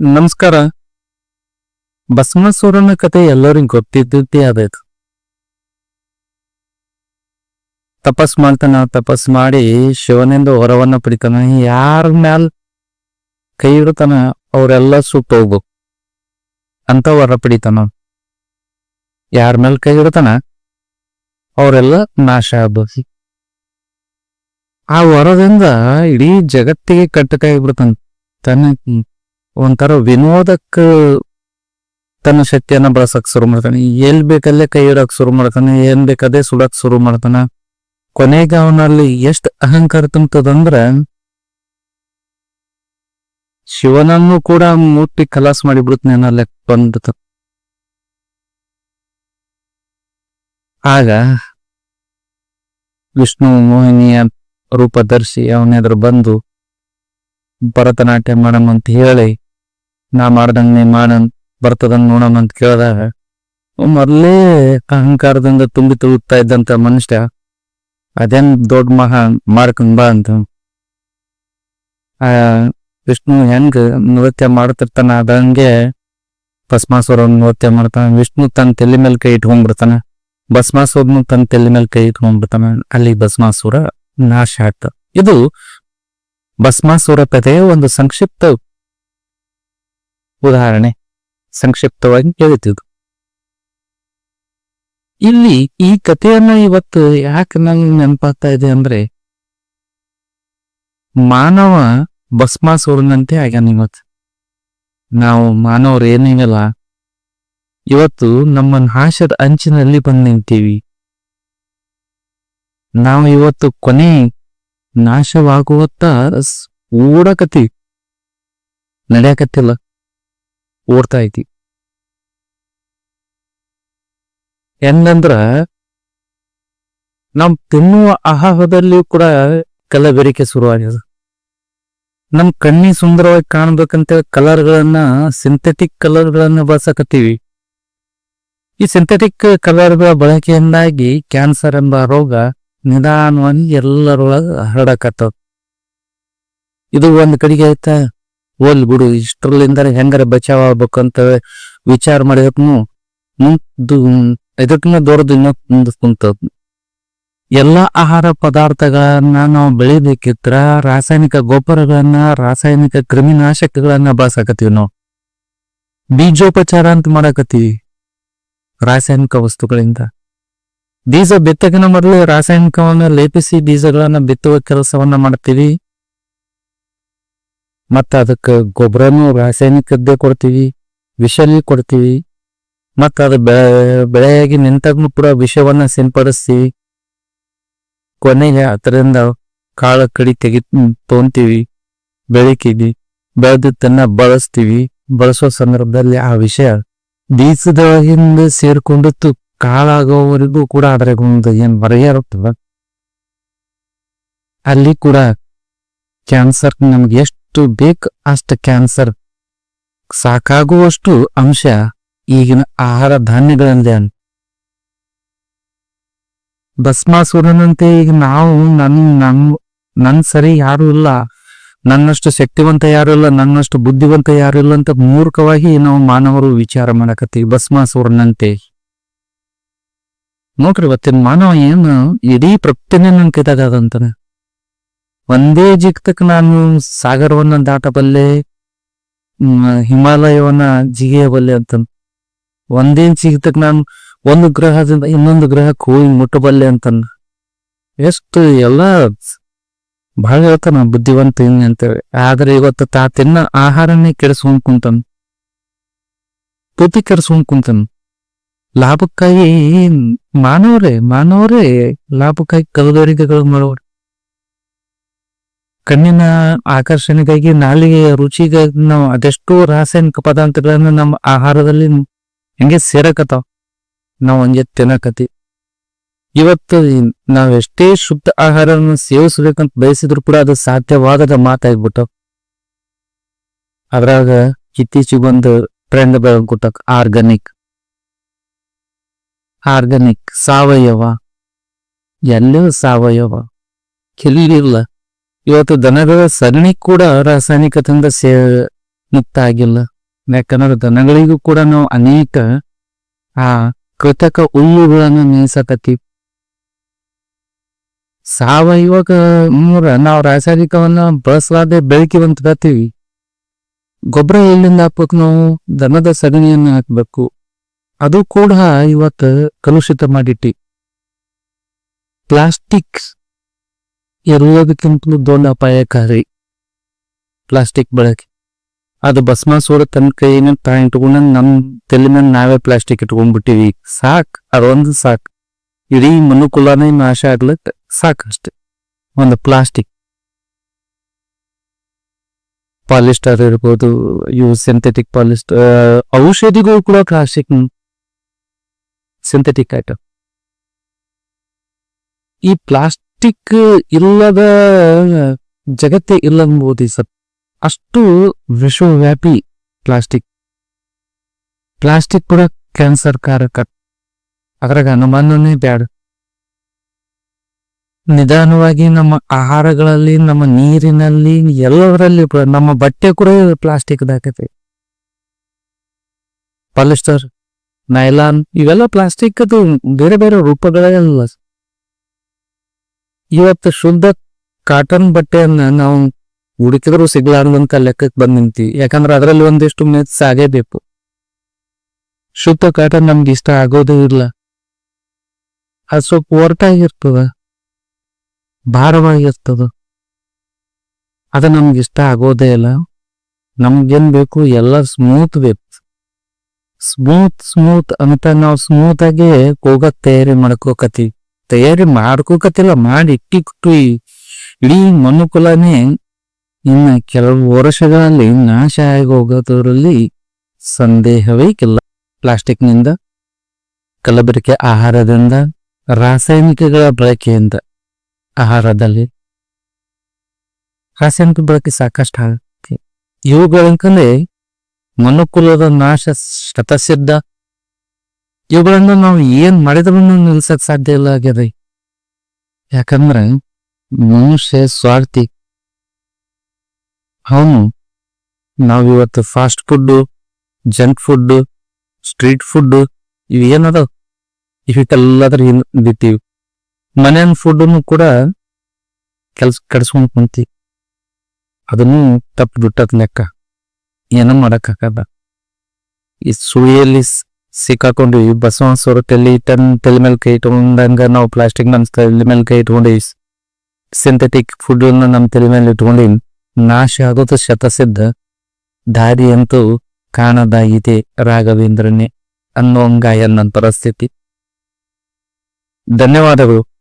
ನಮಸ್ಕಾರ. ಬಸವನಸೂರನ ಕತೆ ಎಲ್ಲರಿಗೂ ಗೊತ್ತಿದ್ದೇ ಆದೈತು ತಪಸ್ ಮಾಡ್ತಾನ, ತಪಸ್ ಮಾಡಿ ಶಿವನಿಂದ ಹೊರವನ್ನ ಪಡಿತಾನ. ಯಾರ ಮ್ಯಾಲ ಕೈ ಇಡ್ತಾನ, ಅವರೆಲ್ಲ ಸುಟ್ಟು ಹೋಗ್ಬೇಕು ಅಂತ ವರ ಪಡಿತಾನ ಯಾರ ಮೇಲ್ ಕೈ ಇಡ್ತಾನ, ಅವರೆಲ್ಲ ನಾಶ ಆಗ್ಬೇಕು ಆ ವರದಿಂದ ಇಡೀ ಜಗತ್ತಿಗೆ ಕಟ್ಟಕ ಆಗ್ಬಿಡ್ತಾನ ತನ್ನ ಒಂಥರ ವಿನೋದಕ್ಕ ತನ್ನ ಶಕ್ತಿಯನ್ನ ಬಳಸಕ್ ಶುರು ಮಾಡ್ತಾನೆ. ಎಲ್ ಬೇಕಲ್ಲೇ ಕೈ ಇಡಕ್ ಶುರು ಮಾಡ್ತಾನೆ, ಏನ್ ಬೇಕದೇ ಸುಡಕ್ ಶುರು ಮಾಡ್ತಾನ. ಕೊನೆಗೆ ಅವನಲ್ಲಿ ಎಷ್ಟ್ ಅಹಂಕಾರ ತುಂಬತದಂದ್ರ, ಶಿವನನ್ನು ಕೂಡ ಮುಟ್ಟಿ ಕಲಾಸ್ ಮಾಡಿಬಿಡುತ್ತೆ ಅನ್ನೋ ಲೆಕ್ಕ ಆಗ ವಿಷ್ಣು ಮೋಹಿನಿಯ ರೂಪ ಧರಿಸಿ ಅವನೆದುರು ಬಂದು ಭರತನಾಟ್ಯ ಮಾಡಮ್ ಅಂತ ಹೇಳಿ ನಾ ಮಾಡ್ದಂಗ ನೀ ಮಾಡನ್, ಬರ್ತದನ್ ನೋಡಮ್ ಅಂತ ಕೇಳಿದಾಗ ಮೊದಲೇ ಅಹಂಕಾರದಿಂದ ತುಂಬಿ ತುಳುಕ್ತಾ ಇದ್ದಂತ ಮನುಷ್ಯ, ಅದೇನ್ ದೊಡ್ಡ ಮಹಾ ಮಾಡ್ಕೊಂಡ್ ಬಾ ಅಂತ. ವಿಷ್ಣು ಹೆಂಗ್ ನೃತ್ಯ ಮಾಡ್ತಿರ್ತಾನ ಅದಂಗೆ ಭಸ್ಮಾಸುರ ನೃತ್ಯ ಮಾಡ್ತಾನ, ವಿಷ್ಣು ತನ್ನ ತಲೆ ಮೇಲೆ ಕೈ ಇಟ್ಕೊಂಡ್ಬಿಡ್ತಾನ, ಭಸ್ಮಾಸುರನು ತನ್ನ ತಲೆ ಮೇಲೆ ಕೈ ಇಟ್ಕೊಂಡ್ಬಿಡ್ತಾನ, ಅಲ್ಲಿ ಭಸ್ಮಾಸುರ ನಾಶ ಆಗ್ತ ಇದು ಭಸ್ಮಾಸುರ ಕಥೆಯ ಒಂದು ಸಂಕ್ಷಿಪ್ತ ಉದಾಹರಣೆ ಸಂಕ್ಷಿಪ್ತವಾಗಿ ಹೇಳುತ್ತಿದ್ದು. ಇಲ್ಲಿ ಈ ಕಥೆಯನ್ನ ಇವತ್ತು ಯಾಕೆ ನಂಗೆ ನೆನಪಾಗ್ತಾ ಇದೆ ಅಂದ್ರೆ, ಮಾನವ ಭಸ್ಮಾಸುರನಂತೆ ಆಗ್ಯಾನ ಇವತ್ತು. ನಾವು ಮಾನವರು ಏನಿಲ್ಲ, ಇವತ್ತು ನಮ್ಮ ನಾಶದ ಅಂಚಿನಲ್ಲಿ ಬಂದು ನಿಂತೀವಿ. ನಾವು ಇವತ್ತು ಕೊನೆ ನಾಶವಾಗುವತ್ತ ಓಡಕತ್ತೀವಿ ನಡೆಯಕತ್ತಿಲ್ಲ. ಓಡ್ತಾ ಐತಿ ಹೆಂಗಂದ್ರ ನಮ್ ತಿನ್ನುವ ಆಹಾರದಲ್ಲಿ ಕೂಡ ಕಲಬೆರಿಕೆ ಶುರುವಾಗ್ಯದ. ನಮ್ ಕಣ್ಣಿ ಸುಂದರವಾಗಿ ಕಾಣ್ಬೇಕಂತ ಕಲರ್ಗಳನ್ನ ಸಿಂಥೆಟಿಕ್ ಕಲರ್ಗಳನ್ನ ಬಳಸಕತ್ತೀವಿ. ಈ ಸಿಂಥೆಟಿಕ್ ಕಲರ್ಗಳ ಬಳಕೆಯಿಂದಾಗಿ ಕ್ಯಾನ್ಸರ್ ಎಂಬ ರೋಗ ನಿಧಾನವಾಗಿ ಎಲ್ಲರೊಳಗ ಹರಡಕತ್ತದ. ಇದು ಒಂದ್ ಕಡೆಗೆ ಆಯ್ತಾ? ಹೋಲ್ ಬಿಡು ಇಷ್ಟರಲ್ಲಿಂದ ಹೆಂಗಾರ ಬಚಾವ್ ಆಗ್ಬೇಕಂತ ವಿಚಾರ ಮಾಡಿದಕ್ನು ಇದಕ್ಕಿಂತ ದೊಡ್ಡದು ಇನ್ನೂ ಮುಂದೆ ಕುಂತದ್ ಎಲ್ಲಾ ಆಹಾರ ಪದಾರ್ಥಗಳನ್ನ ನಾವು ಬೆಳಿಬೇಕಿದ್ರ ರಾಸಾಯನಿಕ ಗೊಬ್ಬರಗಳನ್ನ, ರಾಸಾಯನಿಕ ಕ್ರಿಮಿನಾಶಕಗಳನ್ನ ಬಳಸಕತ್ತೀವಿ ನಾವು. ಬೀಜೋಪಚಾರ ಅಂತ ಮಾಡಕತ್ತೀವಿ ರಾಸಾಯನಿಕ ವಸ್ತುಗಳಿಂದ. ಬೀಜ ಬಿತ್ತಕಿನ ಮೊದಲು ರಾಸಾಯನಿಕವನ್ನ ಲೇಪಿಸಿ ಬೀಜಗಳನ್ನ ಬಿತ್ತುವ ಕೆಲಸವನ್ನ ಮಾಡ್ತೀವಿ. ಮತ್ತ ಅದಕ್ಕೆ ಗೊಬ್ಬರನು ರಾಸಾಯನಿಕದ್ದೇ ಕೊಡ್ತೀವಿ, ವಿಷನೇ ಕೊಡ್ತೀವಿ. ಮತ್ತ ಅದು ಬೆಳೆ ಬೆಳೆಯಾಗಿ ನಿಂತಾಗೂ ಕೂಡ ವಿಷವನ್ನ ಸಿಂಪಡಿಸ್ತೀವಿ ಕೊನೆಗೆ ಅದರಿಂದ ಕಾಳ ಕಡಿ ತೆಗಿ ತೊಗೊಂತೀವಿ ಬೆಳಿತೀವಿ ಬೆಳೆದನ್ನ ಬಳಸ್ತೀವಿ. ಬಳಸೋ ಸಂದರ್ಭದಲ್ಲಿ ಆ ವಿಷಯ ಬೀಜದೊಳಗಿಂದ ಸೇರ್ಕೊಂಡಿತ್ತು ಕಾಳಾಗೋವರೆಗೂ ಕೂಡ ಅದರ ಒಂದು ಏನ್ ಅಲ್ಲಿ ಕೂಡ ಕ್ಯಾನ್ಸರ್ ನಮ್ಗೆ ಎಷ್ಟು ಬೇಕು ಅಷ್ಟು ಕ್ಯಾನ್ಸರ್. ಸಾಕಾಗುವಷ್ಟು ಅಂಶ ಈಗಿನ ಆಹಾರ ಧಾನ್ಯಗಳಲ್ಲಿ ಅನ್ ಭಸ್ಮಾಸುರನಂತೆ ಈಗ ನಾವು ನನ್ನ ನನ್ ನನ್ ಸರಿ ಯಾರು ಇಲ್ಲ. ನನ್ನಷ್ಟು ಶಕ್ತಿವಂತ ಯಾರು ಇಲ್ಲ, ನನ್ನಷ್ಟು ಬುದ್ಧಿವಂತ ಯಾರು ಇಲ್ಲ ಅಂತ ಮೂರ್ಖವಾಗಿ ನಾವು ಮಾನವರು ವಿಚಾರ ಮಾಡಕತ್ತೀವಿ ಭಸ್ಮಾಸುರನಂತೆ. ನೋಡ್ರಿ ಇವತ್ತಿನ ಮಾನವ ಏನು ಇಡೀ ಪ್ರಪಂಚನೇ ನನ್ ಕೈದಾಗ ಒಂದೇ ಜಿಗ್ತಕ್ಕೆ ನಾನು ಸಾಗರವನ್ನ ದಾಟಬಲ್ಲೆ ಹ್ಮ್, ಹಿಮಾಲಯವನ್ನ ಜಿಗಿಯಬಲ್ಲೆ ಅಂತ. ಒಂದೇ ಜಿಗ್ತಕ್ಕೆ ನಾನು ಒಂದು ಗ್ರಹದಿಂದ ಇನ್ನೊಂದು ಗ್ರಹಕ್ಕೆ ಹೋಗಿ ಮುಟ್ಟಬಲ್ಲೆ ಅಂತ ಎಷ್ಟು ಎಲ್ಲ ಬಹಳ ಹೇಳ್ತಾನ ಬುದ್ಧಿವಂತ ಹಿಂಗೆ ಅಂತೇಳಿ. ಆದ್ರೆ ಇವತ್ತು ತಾ ತಿನ್ನ ಆಹಾರನೇ ಕೆಡಿಸ್ಕೊಂಡ್ ಕುಂತನ್. ಬುದ್ಧಿ ಕೆಡಿಸ್ಕೊಂಡ್ ಕುಂತನ್. ಲಾಭಕ್ಕಾಗಿ ಮಾನವರೇ ಮಾನವರೇ ಲಾಭಕ್ಕಾಗಿ ಕಲಬೆರಿಕೆಗಳು ಮಾಡೋರು. ಕಣ್ಣಿನ ಆಕರ್ಷಣೆಗಾಗಿ ನಾಲಿಗೆಯ ರುಚಿಗಾಗಿ ನಾವು ಅದೆಷ್ಟೋ ರಾಸಾಯನಿಕ ಪದಾರ್ಥಗಳನ್ನ ನಮ್ಮ ಆಹಾರದಲ್ಲಿ ಹೆಂಗೆ ಸೇರಕತ್ತಾವ. ನಾವು ಹಂಗೆ ತಿನ್ನಕತ್ತಿ ಇವತ್ತು ನಾವೆಷ್ಟೇ ಶುದ್ಧ ಆಹಾರವನ್ನು ಸೇವಿಸ್ಬೇಕಂತ ಬಯಸಿದ್ರು ಕೂಡ ಅದು ಸಾಧ್ಯವಾಗದ ಮಾತಾಗ್ಬಿಟ್ಟು ಅದ್ರಾಗ ಇತ್ತೀಚೆಗೆ ಒಂದು ಟ್ರೆಂಡ್ ಬೆಳಗ್ಬಿಟ್ಟ ಆರ್ಗಾನಿಕ್ ಆರ್ಗಾನಿಕ್ ಸಾವಯವ. ಎಲ್ಲೂ ಸಾವಯವ. ಎಲ್ಲಿಲ್ಲ ಇವತ್ತು ದನಗಳ ಸಗಣಿ ಕೂಡ ರಾಸಾಯನಿಕದಿಂದ ಸೇ ಮುಕ್ತ ಆಗಿಲ್ಲ. ಯಾಕಂದ್ರೆ ದನಗಳಿಗೂ ಕೂಡ ನಾವು ಅನೇಕ, ಆ, ಕೃತಕ ಹುಲ್ಲುಗಳನ್ನ ಮೇಯಿಸಕತ್ತೀವಿ ಸಾವಯವ ಮೂರ ನಾವು ರಾಸಾಯನಿಕವನ್ನ ಬಳಸಲಾದೆ ಬೆಳಕಿವಂತ ಬರ್ತೀವಿ ಗೊಬ್ಬರ ಎಲ್ಲಿಂದ ಹಾಕ್ಬೇಕು ನಾವು? ದನದ ಸಗಣಿಯನ್ನು ಹಾಕ್ಬೇಕು. ಅದು ಕೂಡ ಇವತ್ತು ಕಲುಷಿತ ಮಾಡಿಟ್ಟಿ. ಪ್ಲಾಸ್ಟಿಕ್ ಎಲ್ಲದಕ್ಕಿಂತಲೂ ದೊಡ್ಡ ಅಪಾಯಕಾರಿ. ಪ್ಲಾಸ್ಟಿಕ್ ಬಳಕೆ. ಅದು ಭಸ್ಮಾಸುರ ತನ್ನ ಕೈನ ತಾಯಿ ಇಟ್ಕೊಂಡ ನಮ್ಮ ತಲೆ ಮೇಲೆ ನಾವೇ ಪ್ಲಾಸ್ಟಿಕ್ ಇಟ್ಕೊಂಡ್ಬಿಟ್ಟಿವಿ ಸಾಕ್, ಅದೊಂದು ಸಾಕ್. ಇಡೀ ಮನುಕುಲನೇ ನಾಶ ಆಗ್ಲಕ್ ಸಾಕಷ್ಟೆ. ಒಂದು ಪ್ಲಾಸ್ಟಿಕ್. ಪಾಲಿಸ್ಟರ್ ಇರ್ಬೋದು, ಇವು ಸಿಂಥೆಟಿಕ್ ಪಾಲಿಸ್ಟರ್ ಔಷಧಿಗಳು ಕೂಡ ಪ್ಲಾಸ್ಟಿಕ್ ಸಿಂಥೆಟಿಕ್ ಐಟಮ್ ಈ ಪ್ಲಾಸ್ಟಿಕ್ ಇಲ್ಲದ, ಜಗತ್ತೇ ಇಲ್ಲ ಅನ್ಬೋದು ಸತ್ ಅಷ್ಟು ವಿಶ್ವವ್ಯಾಪಿ ಪ್ಲಾಸ್ಟಿಕ್. ಪ್ಲಾಸ್ಟಿಕ್ ಕೂಡ ಕ್ಯಾನ್ಸರ್ ಕಾರಕ. ಅದ್ರಾಗ ಅನುಮಾನನೇ ಬ್ಯಾಡ. ನಿಧಾನವಾಗಿ ನಮ್ಮ ಆಹಾರಗಳಲ್ಲಿ, ನಮ್ಮ ನೀರಿನಲ್ಲಿ, ಎಲ್ಲದರಲ್ಲಿ ನಮ್ಮ ಬಟ್ಟೆ ಕೂಡ ಪ್ಲಾಸ್ಟಿಕ್ ದಾಕತಿ ಪಾಲಿಸ್ಟರ್, ನೈಲಾನ್, ಇವೆಲ್ಲ ಪ್ಲಾಸ್ಟಿಕ್ ಅದು ಬೇರೆ ಬೇರೆ ರೂಪಗಳೆಲ್ಲ ಇವತ್ತು ಶುದ್ಧ ಕಾಟನ್ ಬಟ್ಟೆಯನ್ನ ನಾವು ಹುಡುಕಿದ್ರು ಸಿಗ್ಲಾರ್ದಂತ ಲೆಕ್ಕಕ್ಕೆ ಬಂದ್ ನಿಂತೀವಿ. ಯಾಕಂದ್ರೆ ಅದರಲ್ಲಿ ಒಂದಿಷ್ಟು ಮೆತ್ಸ್ ಆಗೇಬೇಕು ಶುದ್ಧ ಕಾಟನ್ ನಮ್ಗೆ ಇಷ್ಟ ಆಗೋದೇ ಇಲ್ಲ. ಅದು ಸ್ವಲ್ಪ ಒರಟಾಗಿರ್ತದ. ಭಾರವಾಗಿರ್ತದ. ಅದು ನಮ್ಗೆ ಇಷ್ಟ ಆಗೋದೇ ಇಲ್ಲ. ನಮ್ಗೇನ್ ಬೇಕು? ಎಲ್ಲ ಸ್ಮೂತ್ ಬೇಕು. ಸ್ಮೂತ್ ಸ್ಮೂತ್ ಅಂತ ನಾವು ಸ್ಮೂತ್ ಆಗಿ ಹೋಗಕ್ ತಯಾರಿ ಮಾಡ್ಕೋಕತ್ತೀವಿ. ತಯಾರಿ ಮಾಡ್ಕೋಕತ್ತಿಲ್ಲ, ಮಾಡಿ ಇಟ್ಟಿಕ್ಟಿವಿ. ಇಡೀ ಮನುಕುಲನೇ ಇನ್ನು ಕೆಲವು ವರ್ಷಗಳಲ್ಲಿ ನಾಶ ಆಗಿ ಹೋಗೋದ್ರಲ್ಲಿ ಸಂದೇಹವೇ ಇಲ್ಲ ಪ್ಲಾಸ್ಟಿಕ್ನಿಂದ, ಕಲಬೆರಕೆ ಆಹಾರದಿಂದ, ರಾಸಾಯನಿಕಗಳ ಬಳಕೆಯಿಂದ ಆಹಾರದಲ್ಲಿ. ರಾಸಾಯನಿಕ ಬಳಕೆ ಸಾಕಷ್ಟು ಆಗುತ್ತೆ ಇವುಗಳಂತಂದ್ರೆ ಮನುಕುಲದ ನಾಶ, ಶತಸಿದ್ಧ ಇವುಗಳನ್ನ ನಾವು ಏನ್ ಮಾಡಿದ್ರು ನಿಲ್ಸಕ್ ಸಾಧ್ಯ ಇಲ್ಲ ಆಗ್ಯದ ಯಾಕಂದ್ರೆ ಮನುಷ್ಯ ಸ್ವಾರ್ಥಿ. ಅವನು ನಾವಿವತ್ತು fast food junk food street food ಇವು ಏನದ ಇವಕ್ಕೆಲ್ಲದ್ರ ಬಿತ್ತೀವಿ ಮನೆಯನ್ ಫುಡ್ನು ಕೂಡ ಕೆಲ್ಸ ಕಡಿಸ್ಕೊಂಡ್ ಕುಂತಿ ಅದನ್ನು ತಪ್ಪು ಬಿಟ್ಟದ್ ಲೆಕ್ಕ. ಏನೋ ಮಾಡಕ್ಕಾಗದ ಈ ಸುಳಿಯಲ್ಲಿ ಸ್- ಸಿಕ್ಕಾಕೊಂಡಿವಿ ಬಸವ ಸೊರಟಲ್ಲಿ ತನ್ನ ತಲೆ ಮೇಲೆ ಕೈ ಇಟ್ಕೊಂಡಂಗ ನಾವು ಪ್ಲಾಸ್ಟಿಕ್ ನಮ್ಮ ತಲೆ ಮೇಲೆ ಕೈ ಇಟ್ಕೊಂಡಿವಿ. ಸಿಂಥೆಟಿಕ್ ಫುಡ್ ನಮ್ಮ ತಲೆ ಮೇಲೆ ಇಟ್ಕೊಂಡಿವಿ. ನಾಶ ಆಗೋದು ಶತಸಿದ್ಧ. ದಾರಿ ಅಂತೂ ಕಾಣದಾಗಿದೆ ರಾಘವೇಂದ್ರನೇ ಅನ್ನೋ ಹಂಗಾಯ ನನ್ನ ಪರಿಸ್ಥಿತಿ. ಧನ್ಯವಾದಗಳು.